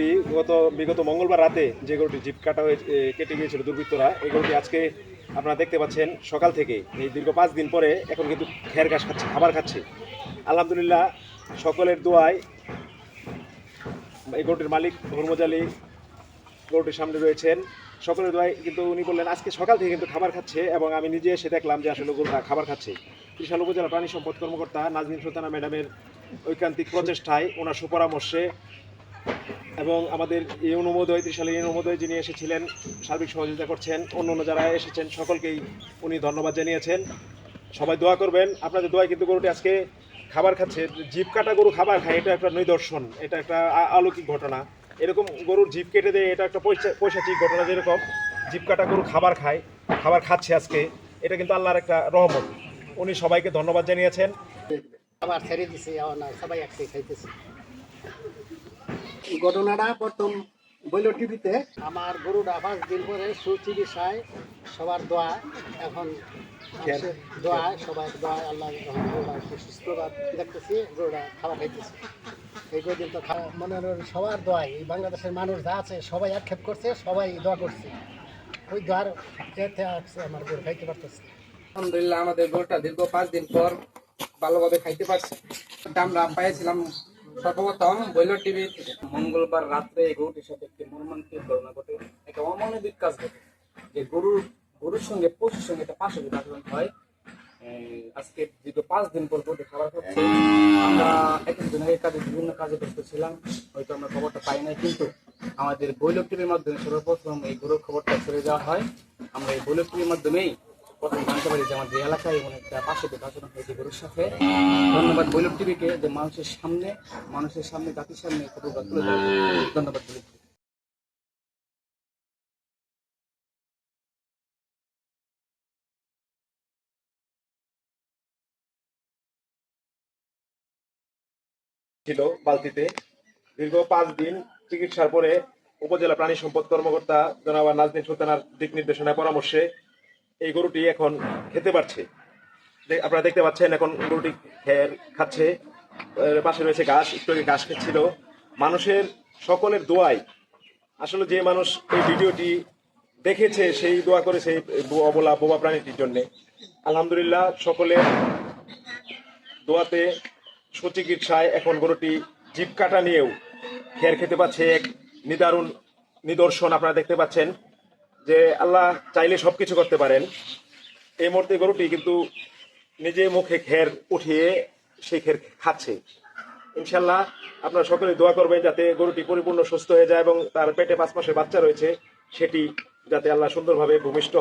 গরুটি গত, বিগত মঙ্গলবার রাতে যে গরুটি জিপ কাটা হয়ে কেটে গিয়েছিল দুর্বৃত্তরা, এই গরুটি আজকে আপনারা দেখতে পাচ্ছেন সকাল থেকে। এই দীর্ঘ পাঁচ দিন পরে এখন কিন্তু খের ঘাস খাচ্ছে খাবার খাচ্ছে। আলহামদুলিল্লাহ, সকলের দোয়ায় এই গরুটির মালিক হরমজ আলী গরুটির সামনে রয়েছেন। সকলের দোয়ায় কিন্তু উনি বললেন, আজকে সকাল থেকে কিন্তু খাবার খাচ্ছে এবং আমি নিজে এসে দেখলাম যে আসলে গরুটা খাবার খাচ্ছে। ত্রিশাল উপজেলা প্রাণী সম্পদ কর্মকর্তা নাজনীন সুলতানা ম্যাডামের ঐকান্তিক প্রচেষ্টায় ওনার সুপরামর্শে এবং আমাদের এই অনুমোদয়, ত্রিশালের এই অনুমোদয় যিনি এসেছিলেন, সার্বিক সহযোগিতা করছেন, অন্য অন্য যারা এসেছেন, সকলকেই উনি ধন্যবাদ জানিয়েছেন। সবাই দোয়া করবেন। আপনাদের দোয়ায় কিন্তু গরুটি আজকে খাবার খাচ্ছে। জিপ কাটা গরু খাবার খায়, এটা একটা নিদর্শন, এটা একটা আ- অলৌকিক ঘটনা। এরকম গরুর জিপ কেটে দেয়, এটা একটা পৈশা পৈশাচিক ঘটনা যেরকম। জিপ কাটা গরু খাবার খায়, খাবার খাচ্ছে আজকে। এটা কিন্তু আল্লাহর একটা রহমত। উনি সবাইকে ধন্যবাদ জানিয়েছেন। আবার ছেড়ে দিছে সবাই একসাথে খাইতেছে। ঘটনাটা প্রথম বইল টিভিতে। আমার গরুটা পাঁচ দিন পরে সুচিকিৎসায় সবার দোয়া এখন দোয়ায় সবার দোয়ায় আল্লাহ সুস্থতা দেখতেছি গরুটা খাওয়া খাইতেছে। এই কদিন তো খাওয়া মনে সবার দোয়ায় এই বাংলাদেশের মানুষ যা আছে সবাই আক্ষেপ করছে সবাই দোয়া করছে। ওই দোয়ার আছে আমার গরু খাইতে পারতেছে আলহামদুলিল্লাহ আমাদের গরুটা দীর্ঘ পাঁচ দিন পর ভালোভাবে খাইতে পারছি। আমরা পাইছিলাম সর্বপ্রথম বৈল টিভি মঙ্গলবার রাত্রে গরুটির সাথে একটি মর্মান্তিক ঘটনা ঘটে। একটা অমানবিক কাজ ঘটে। যে গরুর গরুর সঙ্গে পশুর সঙ্গে একটা পাশবিক আচরণ হয়। আজকে দীর্ঘ পাঁচ দিন পর গরুটি খাবার খাচ্ছে আমরা এক আগে কাজে, বিভিন্ন কাজে ব্যস্ত ছিলাম। হয়তো আমরা খবরটা পাই নাই, কিন্তু আমাদের বৈলক টিভির মাধ্যমে সর্বপ্রথম এই গরুর খবরটা ছেড়ে দেওয়া হয়। আমরা এই বৈলক টিভির মাধ্যমেই জানতে পারি যে আমাদের এলাকায় এমন একটা পাশে আচরণ হয়েছে গরুর সাথে। ধন্যবাদ বৈলক টিভিকে যে মানুষের সামনে মানুষের সামনে, জাতির সামনে ধন্যবাদ ছিল বালতিতে। দীর্ঘ পাঁচ দিন চিকিৎসার পরে উপজেলা প্রাণী সম্পদ কর্মকর্তা জনাব নাজনীন সুলতানার দিক নির্দেশনায় পরামর্শে এই গরুটি এখন খেতে পারছে। আপনারা দেখতে পাচ্ছেন এখন গরুটি খের খাচ্ছে। পাশে রয়েছে ঘাস, একটু আগে ঘাস খাচ্ছিল মানুষের সকলের দোয়াই। আসলে যে মানুষ এই ভিডিওটি দেখেছে, সেই দোয়া করেছে এই অবলা বোবা প্রাণীটির জন্য। আলহামদুলিল্লাহ, সকলের দোয়াতে সুচিকিৎসায় এখন গরুটি জিপ কাটা নিয়েও খের খেতে পাচ্ছে এক নিদারুণ নিদর্শন আপনারা দেখতে পাচ্ছেন। যে আল্লাহ চাইলে সবকিছু করতে পারেন, এই মুহূর্তে গরুটি কিন্তু নিজে মুখে খের উঠিয়ে সেই খের খাচ্ছে। ইনশাল্লাহ আপনার সকলে দোয়া করবেন যাতে গরুটি পরিপূর্ণ সুস্থ হয়ে যায় এবং তার পেটে পাঁচ মাসের বাচ্চা রয়েছে, সেটি যাতে আল্লাহ সুন্দরভাবে ভূমিষ্ঠ